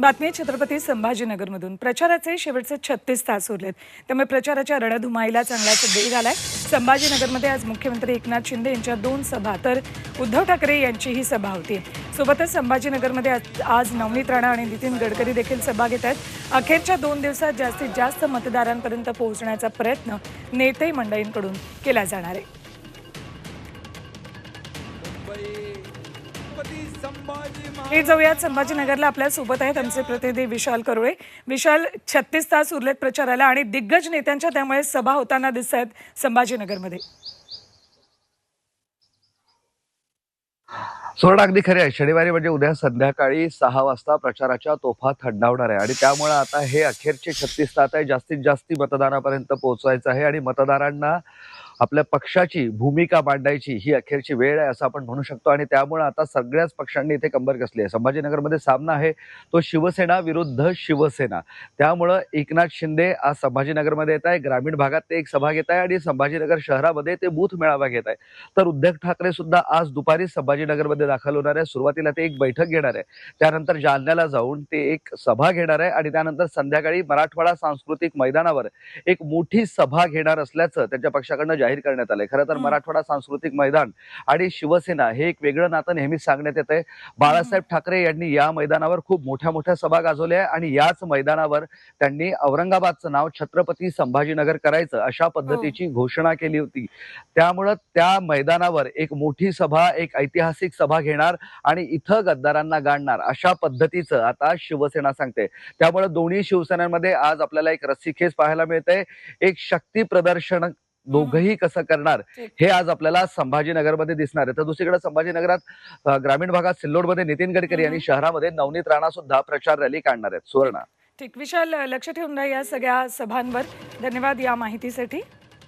बातमी छत्रपती संभाजीनगरमधून. प्रचाराचे शेवटचे छत्तीस तास उरलेत. त्यामुळे प्रचाराच्या रणधुमाईला चांगलाच वेग आलाय संभाजीनगरमध्ये आज मुख्यमंत्री एकनाथ शिंदे यांच्या दोन सभा. तर उद्धव ठाकरे यांचीही सभा होती. सोबतच संभाजीनगरमध्ये आज- आज नवनीत राणा आणि नितीन गडकरी देखील सभा घेत आहेत. अखेरच्या दोन दिवसात जास्तीत जास्त मतदारांपर्यंत पोहोचण्याचा प्रयत्न नेते मंडळींकडून केला जाणार आहे. हे जाऊयात. संभाजीनगरला आपल्यासोबत आहेत आमचे प्रतिनिधी विशाल करुळे. विशाल छत्तीस तास उरलेत प्रचाराला आणि दिग्गज नेत्यांच्या त्यामुळे सभा होताना दिसत आहेत संभाजीनगरमध्ये. सुवर्ण अगदी खरे आहे. शनिवारी म्हणजे उद्या संध्याकाळी सहा वाजता प्रचाराच्या तोफा थंडावणार आहे. आणि त्यामुळे आता हे अखेरचे छत्तीस तास आहे. जास्तीत जास्ती मतदानापर्यंत पोहोचवायचं आहे. आणि मतदारांना आपल्या पक्षाची भूमिका मांडायची ही अखेरची वेळ आहे असं आपण म्हणू शकतो. आणि त्यामुळे आता सगळ्याच पक्षांनी इथे कंबर कसली आहे. संभाजीनगरमध्ये सामना आहे. तो शिवसेना विरुद्ध शिवसेना. त्यामुळं एकनाथ शिंदे आज संभाजीनगरमध्ये येत आहे ग्रामीण भागात ते एक सभा घेत आहे आणि संभाजीनगर शहरामध्ये ते बूथ मेळावा घेत आहे तर उद्धव ठाकरे सुद्धा आज दुपारी संभाजीनगरमध्ये दाखल होणार आहे सुरुवातीला ते एक बैठक घेणार आहे त्यानंतर जालन्याला जाऊन ते एक सभा घेणार आहे आणि त्यानंतर संध्याकाळी मराठवाडा सांस्कृतिक मैदानावर एक मोठी सभा घेणार असल्याचं त्यांच्या पक्षाकडनं जाहीर करण्यात आलंय. खरं तर. मराठवाडा सांस्कृतिक मैदान आणि शिवसेना हे एक वेगळं नातं नेहमीच सांगण्यात येत आहे बाळासाहेब ठाकरे यांनी या मैदानावर खूप मोठ्या मोठ्या सभा गाजवल्या आहे आणि याच मैदानावर त्यांनी औरंगाबादचं नाव छत्रपती संभाजीनगर करायचं अशा पद्धतीची घोषणा केली होती. त्यामुळं त्या मैदानावर एक मोठी सभा एक ऐतिहासिक सभा घेणार आणि इथं गद्दारांना गाडणार अशा पद्धतीचं आता शिवसेना सांगते त्यामुळे दोन्ही शिवसेनांमध्ये आज आपल्याला एक रस्सीखेच पाहायला मिळते एक शक्ती प्रदर्शन दोघही कसं करणार. हे आज आपल्याला संभाजीनगरमध्ये दिसणार आहे. तर दुसरीकडे संभाजीनगरात ग्रामीण भागात सिल्लोडमध्ये नितीन गडकरी आणि. शहरामध्ये नवनीत राणा सुद्धा प्रचार रॅली काढणार आहेत. सुवर्ण. ठीक विशाल लक्ष ठेवून या सगळ्या सभांवर. धन्यवाद या माहितीसाठी.